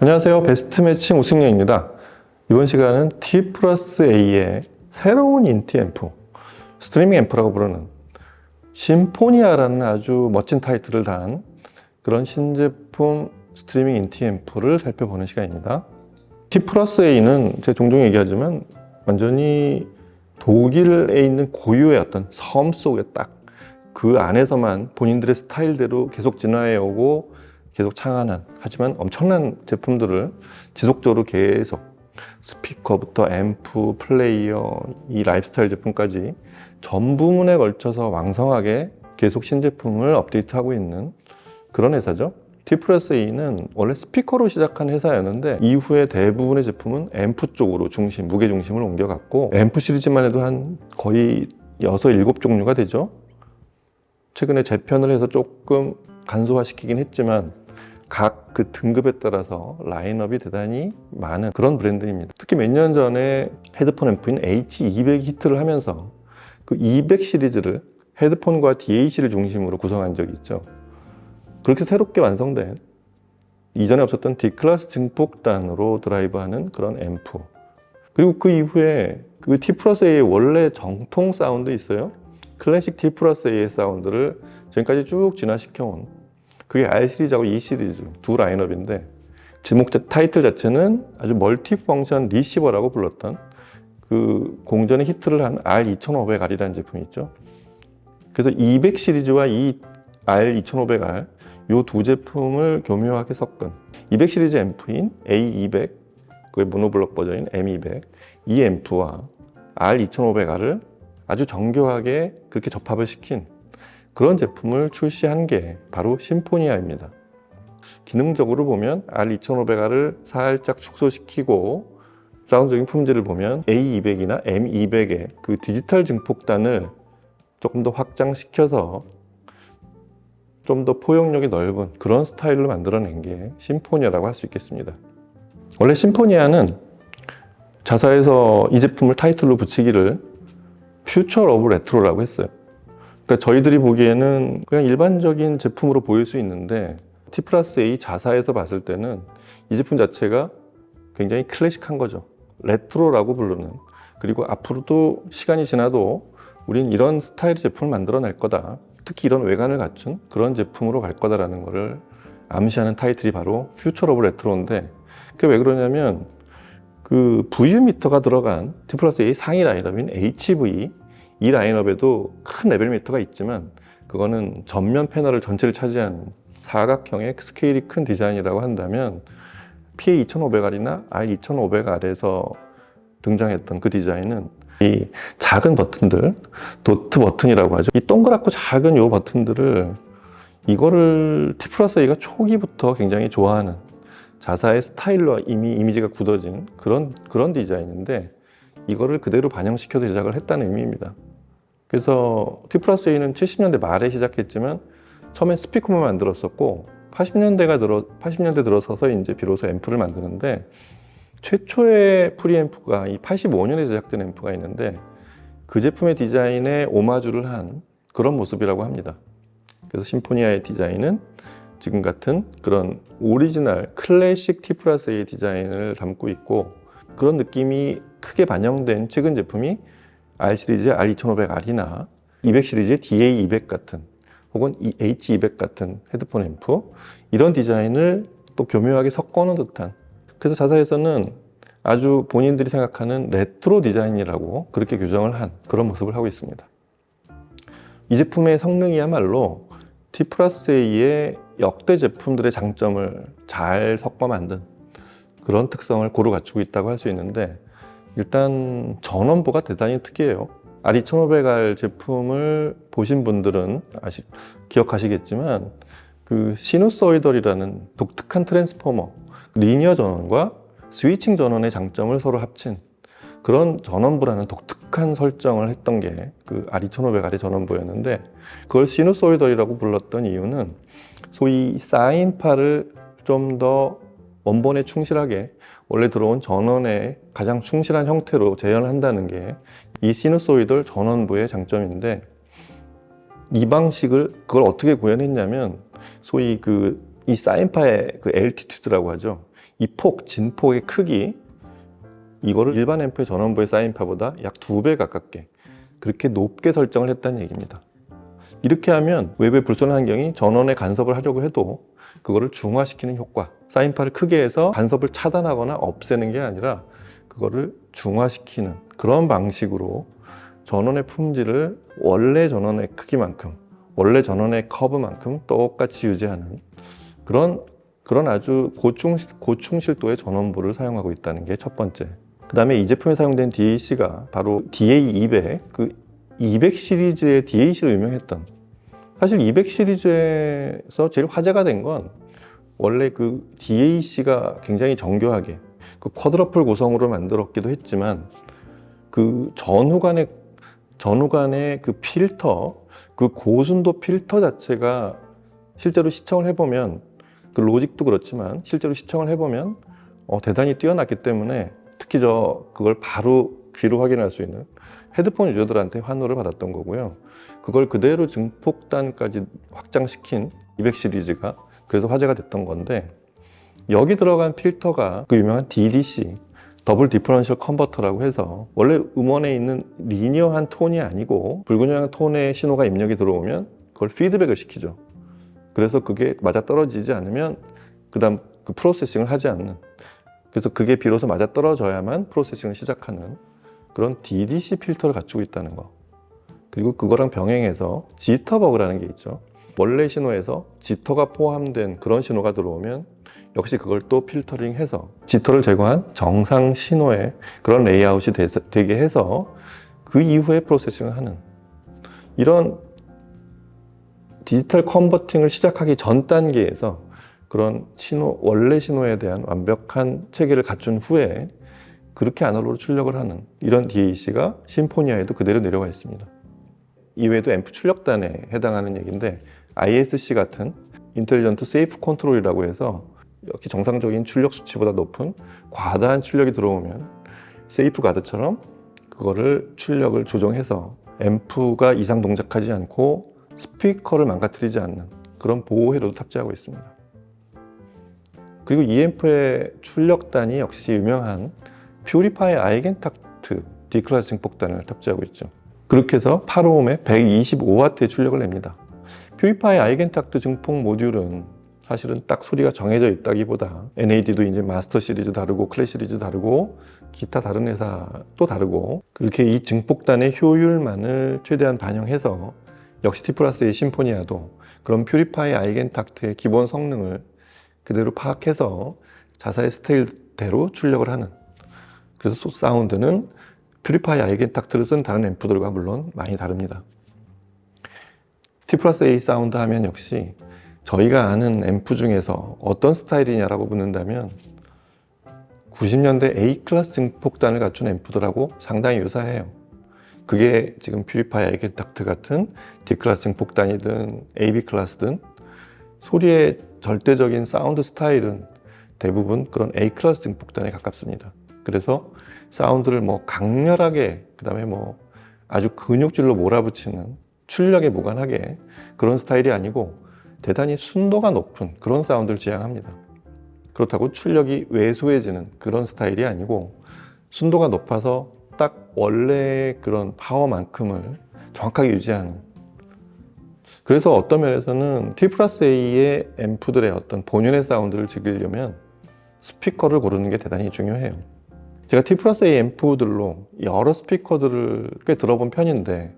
안녕하세요. 베스트 매칭 우승영입니다. 이번 시간은 T 플러스 A의 새로운 인티 앰프, 스트리밍 앰프라고 부르는 심포니아라는 아주 멋진 타이틀을 단 그런 신제품 스트리밍 인티 앰프를 살펴보는 시간입니다. T 플러스 A는 제가 종종 얘기하지만 완전히 독일에 있는 고유의 어떤 섬 속에 딱 그 안에서만 본인들의 스타일대로 계속 진화해 오고 계속 창안한 하지만 엄청난 제품들을 지속적으로 계속 스피커부터 앰프, 플레이어, 이 라이프스타일 제품까지 전 부문에 걸쳐서 왕성하게 계속 신제품을 업데이트하고 있는 그런 회사죠. T 플러스 A는 원래 스피커로 시작한 회사였는데 이후에 대부분의 제품은 앰프 쪽으로 중심, 무게 중심을 옮겨갔고 앰프 시리즈만 해도 한 거의 6, 7종류가 되죠. 최근에 재편을 해서 조금 간소화시키긴 했지만 각 그 등급에 따라서 라인업이 대단히 많은 그런 브랜드입니다. 특히 몇 년 전에 헤드폰 앰프인 H200이 히트를 하면서 그 200 시리즈를 헤드폰과 DAC를 중심으로 구성한 적이 있죠. 그렇게 새롭게 완성된 이전에 없었던 D클래스 증폭단으로 드라이브하는 그런 앰프. 그리고 그 이후에 그 T 플러스 A의 원래 정통 사운드 있어요. 클래식 T 플러스 A의 사운드를 지금까지 쭉 진화시켜온 그게 R 시리즈하고 E 시리즈 두 라인업인데 제목 자- 타이틀 자체는 아주 멀티 펑션 리시버라고 불렀던 그 공전의 히트를 한 R2500R이라는 제품이 있죠. 그래서 200 시리즈와 이 R2500R 요 두 제품을 교묘하게 섞은 200 시리즈 앰프인 A200 그의 모노블럭 버전인 M200 이 앰프와 R2500R을 아주 정교하게 그렇게 접합을 시킨 그런 제품을 출시한 게 바로 심포니아입니다. 기능적으로 보면 R2500R을 살짝 축소시키고 사운드적인 품질을 보면 A200이나 M200의 그 디지털 증폭단을 조금 더 확장시켜서 좀 더 포용력이 넓은 그런 스타일로 만들어낸 게 심포니아라고 할 수 있겠습니다. 원래 심포니아는 자사에서 이 제품을 타이틀로 붙이기를 퓨처 오브 레트로라고 했어요. 그러니까 저희들이 보기에는 그냥 일반적인 제품으로 보일 수 있는데 T 플러스 A 자사에서 봤을 때는 이 제품 자체가 굉장히 클래식한 거죠. 레트로라고 부르는 그리고 앞으로도 시간이 지나도 우린 이런 스타일의 제품을 만들어낼 거다. 특히 이런 외관을 갖춘 그런 제품으로 갈 거다라는 것을 암시하는 타이틀이 바로 퓨처 오브 레트로인데 그게 왜 그러냐면 그 VU 미터가 들어간 T 플러스 A 상위 라인업인 HV 이 라인업에도 큰 레벨 미터가 있지만 그거는 전면 패널을 전체를 차지하는 사각형의 스케일이 큰 디자인이라고 한다면 PA2500R이나 R2500R에서 등장했던 그 디자인은 이 작은 버튼들, 도트 버튼이라고 하죠. 이 동그랗고 작은 요 버튼들을 이거를 T 플러스 A가 초기부터 굉장히 좋아하는 자사의 스타일로 이미 이미지가 굳어진 그런 그런 디자인인데 이거를 그대로 반영시켜서 제작을 했다는 의미입니다. 그래서 T 플러스 A는 70년대 말에 시작했지만 처음엔 스피커만 만들었었고 80년대가 들어 80년대 들어서서 이제 비로소 앰프를 만드는데 최초의 프리앰프가 이 85년에 제작된 앰프가 있는데 그 제품의 디자인에 오마주를 한 그런 모습이라고 합니다. 그래서 심포니아의 디자인은 지금 같은 그런 오리지널 클래식 T 플러스 A 디자인을 담고 있고 그런 느낌이 크게 반영된 최근 제품이 R 시리즈의 R2500R이나 200 시리즈의 DA200 같은 혹은 이 H200 같은 헤드폰 앰프 이런 디자인을 또 교묘하게 섞어놓은 듯한 그래서 자사에서는 아주 본인들이 생각하는 레트로 디자인이라고 그렇게 규정을 한 그런 모습을 하고 있습니다. 이 제품의 성능이야말로 T 플러스 A의 역대 제품들의 장점을 잘 섞어 만든 그런 특성을 고루 갖추고 있다고 할 수 있는데 일단 전원부가 대단히 특이해요. R2500R 제품을 보신 분들은 아시, 기억하시겠지만 그 시누소이덜이라는 독특한 트랜스포머 리니어 전원과 스위칭 전원의 장점을 서로 합친 그런 전원부라는 독특한 설정을 했던 게 그 R2500R의 전원부였는데 그걸 시누소이덜이라고 불렀던 이유는 소위 사인파를 좀 더 원본에 충실하게 원래 들어온 전원에 가장 충실한 형태로 재현한다는 게 이 시누소이덜 전원부의 장점인데 이 방식을 그걸 어떻게 구현했냐면 소위 그 이 사인파의 그 엘티튜드라고 하죠. 이 폭, 진폭의 크기 이거를 일반 앰프의 전원부의 사인파보다 약 두 배 가깝게 그렇게 높게 설정을 했다는 얘기입니다. 이렇게 하면 외부의 불선 환경이 전원에 간섭을 하려고 해도 그거를 중화시키는 효과, 사인파를 크게 해서 간섭을 차단하거나 없애는 게 아니라 그거를 중화시키는 그런 방식으로 전원의 품질을 원래 전원의 크기만큼, 원래 전원의 커브만큼 똑같이 유지하는 그런 그런 아주 고충 고충실도의 전원부를 사용하고 있다는 게 첫 번째. 그 다음에 이 제품에 사용된 DAC가 바로 DA200, 그 200 시리즈의 DAC로 유명했던 사실 200 시리즈에서 제일 화제가 된 건 원래 그 DAC가 굉장히 정교하게 그 쿼드러플 구성으로 만들었기도 했지만 그 전후간의 전후간의 그 필터 그 고순도 필터 자체가 실제로 시청을 해보면 그 로직도 그렇지만 실제로 시청을 해보면 어, 대단히 뛰어났기 때문에 특히 저 그걸 바로 귀로 확인할 수 있는 헤드폰 유저들한테 환호를 받았던 거고요. 그걸 그대로 증폭단까지 확장시킨 200 시리즈가 그래서 화제가 됐던 건데 여기 들어간 필터가 그 유명한 DDC 더블 디퍼런셜 컨버터라고 해서 원래 음원에 있는 리니어한 톤이 아니고 불균형한 톤의 신호가 입력이 들어오면 그걸 피드백을 시키죠. 그래서 그게 맞아 떨어지지 않으면 그다음 그 프로세싱을 하지 않는 그래서 그게 비로소 맞아 떨어져야만 프로세싱을 시작하는 그런 DDC 필터를 갖추고 있다는 거. 그리고 그거랑 병행해서 지터버그라는 게 있죠. 원래 신호에서 지터가 포함된 그런 신호가 들어오면 역시 그걸 또 필터링해서 지터를 제거한 정상 신호의 그런 레이아웃이 되, 되게 해서 그 이후에 프로세싱을 하는 이런 디지털 컨버팅을 시작하기 전 단계에서 그런 신호 원래 신호에 대한 완벽한 체계를 갖춘 후에 그렇게 아날로그로 출력을 하는 이런 DAC가 심포니아에도 그대로 내려와 있습니다. 이외에도 앰프 출력단에 해당하는 얘기인데 ISC 같은 인텔리전트 세이프 컨트롤이라고 해서 역시 정상적인 출력 수치보다 높은 과다한 출력이 들어오면 세이프 가드처럼 그거를 출력을 조정해서 앰프가 이상 동작하지 않고 스피커를 망가뜨리지 않는 그런 보호 회로도 탑재하고 있습니다. 그리고 이 앰프의 출력단이 역시 유명한 퓨리파이 아이겐탁트 D클래스 증폭단을 탑재하고 있죠. 그렇게 해서 8오음에 125W의 출력을 냅니다. 퓨리파이 아이겐탁트 증폭 모듈은 사실은 딱 소리가 정해져 있다기보다 NAD도 이제 마스터 시리즈 다르고 클래스 시리즈 다르고 기타 다른 회사 또 다르고 그렇게 이 증폭단의 효율만을 최대한 반영해서 역시 T 플러스의 심포니아도 그런 퓨리파이 아이겐탁트의 기본 성능을 그대로 파악해서 자사의 스타일대로 출력을 하는 그래서 사운드는 퓨리파이 아이겐탁트를 쓴 다른 앰프들과 물론 많이 다릅니다. T 플러스 A 사운드 하면 역시 저희가 아는 앰프 중에서 어떤 스타일이냐라고 묻는다면 90년대 A 클래스 증폭단을 갖춘 앰프들하고 상당히 유사해요. 그게 지금 퓨리파이 아이겐탁트 같은 D 클래스 증폭단이든 AB 클래스든 소리의 절대적인 사운드 스타일은 대부분 그런 A 클래스 증폭단에 가깝습니다. 그래서 사운드를 뭐 강렬하게 그다음에 뭐 아주 근육질로 몰아붙이는 출력에 무관하게 그런 스타일이 아니고 대단히 순도가 높은 그런 사운드를 지향합니다. 그렇다고 출력이 왜소해지는 그런 스타일이 아니고 순도가 높아서 딱 원래 그런 파워만큼을 정확하게 유지하는 그래서 어떤 면에서는 T 플러스 A의 앰프들의 어떤 본연의 사운드를 즐기려면 스피커를 고르는 게 대단히 중요해요. 제가 T 플러스 A 앰프들로 여러 스피커들을 꽤 들어본 편인데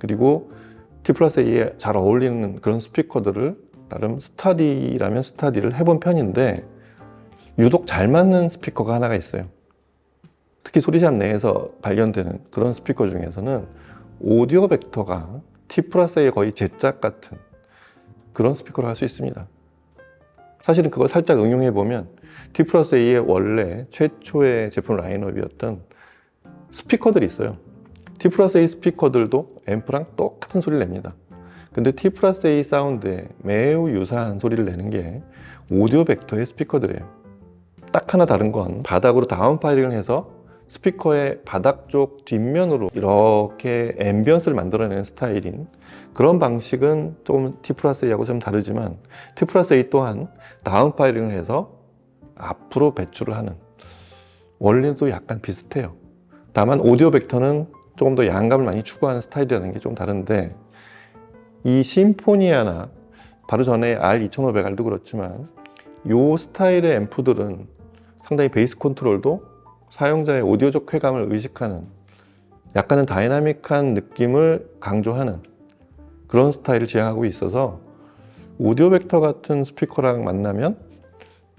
그리고 T 플러스 A에 잘 어울리는 그런 스피커들을 나름 스타디라면 스타디를 해본 편인데 유독 잘 맞는 스피커가 하나가 있어요. 특히 소리샵 내에서 발견되는 그런 스피커 중에서는 오디오 벡터가 T 플러스 A의 거의 제짝 같은 그런 스피커를 할 수 있습니다. 사실은 그걸 살짝 응용해 보면 T 플러스 A의 원래 최초의 제품 라인업이었던 스피커들이 있어요. T 플러스 A 스피커들도 앰프랑 똑같은 소리를 냅니다. 근데 T 플러스 A 사운드에 매우 유사한 소리를 내는 게 오디오 벡터의 스피커들이에요. 딱 하나 다른 건 바닥으로 다운 파이링을 해서 스피커의 바닥 쪽 뒷면으로 이렇게 앰비언스를 만들어내는 스타일인 그런 방식은 조금 T 플러스 A하고 좀 다르지만 T 플러스 A 또한 다운 파이링을 해서 앞으로 배출을 하는 원리도 약간 비슷해요. 다만 오디오 벡터는 조금 더 양감을 많이 추구하는 스타일이라는 게 좀 다른데 이 심포니아나 바로 전에 R2500R도 그렇지만 이 스타일의 앰프들은 상당히 베이스 컨트롤도 사용자의 오디오적 쾌감을 의식하는 약간은 다이나믹한 느낌을 강조하는 그런 스타일을 지향하고 있어서 오디오 벡터 같은 스피커랑 만나면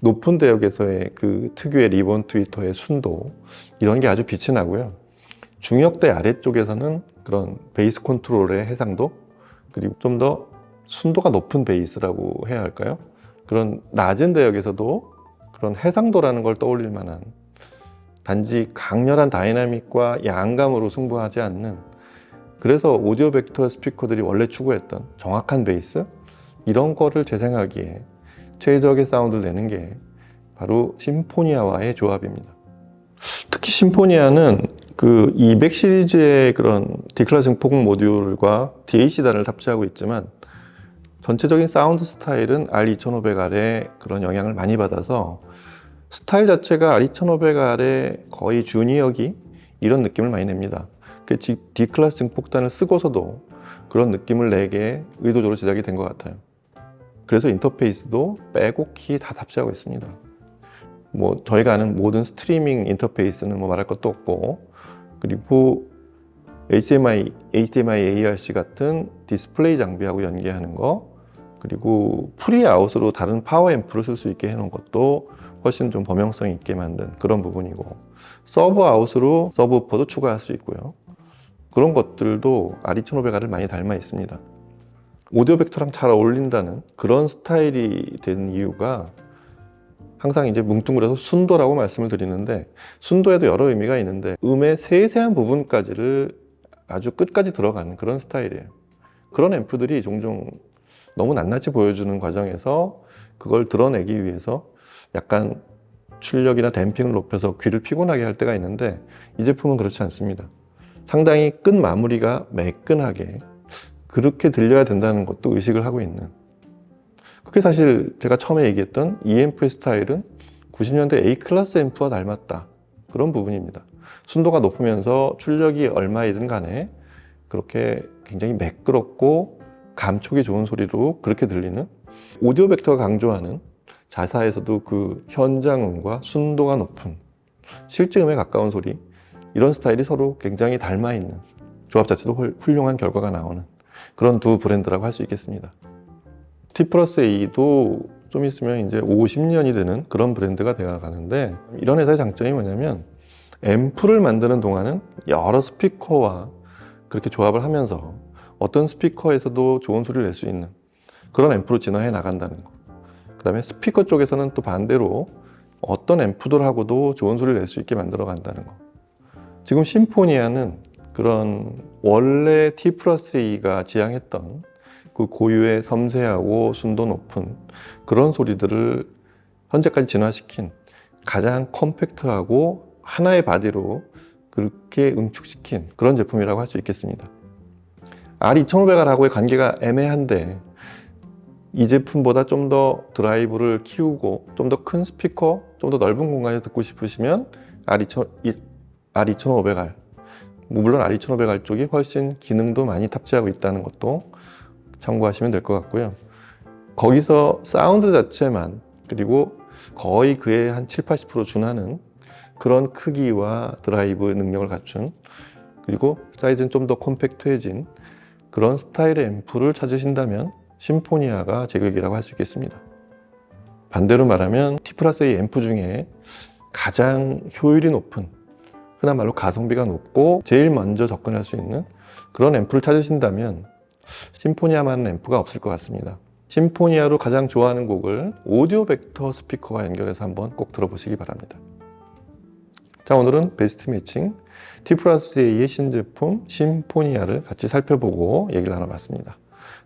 높은 대역에서의 그 특유의 리본 트위터의 순도 이런 게 아주 빛이 나고요. 중역대 아래쪽에서는 그런 베이스 컨트롤의 해상도 그리고 좀 더 순도가 높은 베이스라고 해야 할까요? 그런 낮은 대역에서도 그런 해상도라는 걸 떠올릴 만한 단지 강렬한 다이나믹과 양감으로 승부하지 않는 그래서 오디오 벡터 스피커들이 원래 추구했던 정확한 베이스 이런 거를 재생하기에 최적의 사운드를 내는 게 바로 심포니아와의 조합입니다. 특히 심포니아는 그 200 시리즈의 그런 디클라 증폭 모듈과 DAC단을 탑재하고 있지만 전체적인 사운드 스타일은 R2500R의 그런 영향을 많이 받아서 스타일 자체가 R2500R의 거의 주니어기 이런 느낌을 많이 냅니다. 그 D 클래스 증폭단을 쓰고서도 그런 느낌을 내게 의도적으로 제작이 된 것 같아요. 그래서 인터페이스도 빼곡히 다 탑재하고 있습니다. 뭐 저희가 아는 모든 스트리밍 인터페이스는 뭐 말할 것도 없고 그리고 HDMI, HDMI ARC 같은 디스플레이 장비하고 연계하는 거 그리고 프리 아웃으로 다른 파워 앰프를 쓸 수 있게 해놓은 것도 훨씬 좀 범용성 있게 만든 그런 부분이고 서브 아웃으로 서브 우퍼도 추가할 수 있고요. 그런 것들도 R2500R을 많이 닮아 있습니다. 오디오 벡터랑 잘 어울린다는 그런 스타일이 된 이유가 항상 이제 뭉뚱그려서 순도라고 말씀을 드리는데 순도에도 여러 의미가 있는데 음의 세세한 부분까지를 아주 끝까지 들어가는 그런 스타일이에요. 그런 앰프들이 종종 너무 낱낱이 보여주는 과정에서 그걸 드러내기 위해서 약간 출력이나 댐핑을 높여서 귀를 피곤하게 할 때가 있는데 이 제품은 그렇지 않습니다. 상당히 끝 마무리가 매끈하게 그렇게 들려야 된다는 것도 의식을 하고 있는 그게 사실 제가 처음에 얘기했던 EMP의 스타일은 90년대 A 클래스 앰프와 닮았다 그런 부분입니다. 순도가 높으면서 출력이 얼마이든 간에 그렇게 굉장히 매끄럽고 감촉이 좋은 소리로 그렇게 들리는 오디오 벡터가 강조하는 자사에서도 그 현장음과 순도가 높은 실제음에 가까운 소리 이런 스타일이 서로 굉장히 닮아 있는 조합 자체도 훌- 훌륭한 결과가 나오는 그런 두 브랜드라고 할 수 있겠습니다. T 플러스 A도 좀 있으면 이제 50년이 되는 그런 브랜드가 되어 가는데 이런 회사의 장점이 뭐냐면 앰프를 만드는 동안은 여러 스피커와 그렇게 조합을 하면서 어떤 스피커에서도 좋은 소리를 낼 수 있는 그런 앰프로 진화해 나간다는 거. 그 다음에 스피커 쪽에서는 또 반대로 어떤 앰프들하고도 좋은 소리를 낼 수 있게 만들어 간다는 거. 지금 심포니아는 그런 원래 T 플러스 A가 지향했던 그 고유의 섬세하고 순도 높은 그런 소리들을 현재까지 진화시킨 가장 컴팩트하고 하나의 바디로 그렇게 응축시킨 그런 제품이라고 할 수 있겠습니다. R2500R하고의 관계가 애매한데 이 제품보다 좀 더 드라이브를 키우고 좀 더 큰 스피커, 좀 더 넓은 공간에서 듣고 싶으시면 R2500R 뭐 물론 R2500R 쪽이 훨씬 기능도 많이 탑재하고 있다는 것도 참고하시면 될 것 같고요. 거기서 사운드 자체만 그리고 거의 그의 한 7, 80% 준하는 그런 크기와 드라이브 능력을 갖춘 그리고 사이즈는 좀 더 컴팩트해진 그런 스타일의 앰프를 찾으신다면 심포니아가 제격이라고 할 수 있겠습니다. 반대로 말하면 T 플러스 A 앰프 중에 가장 효율이 높은 흔한 말로 가성비가 높고 제일 먼저 접근할 수 있는 그런 앰프를 찾으신다면 심포니아만한 앰프가 없을 것 같습니다. 심포니아로 가장 좋아하는 곡을 오디오 벡터 스피커와 연결해서 한번 꼭 들어보시기 바랍니다. 자 오늘은 베스트 매칭 T 플러스 A의 신제품 심포니아를 같이 살펴보고 얘기를 나눠봤습니다.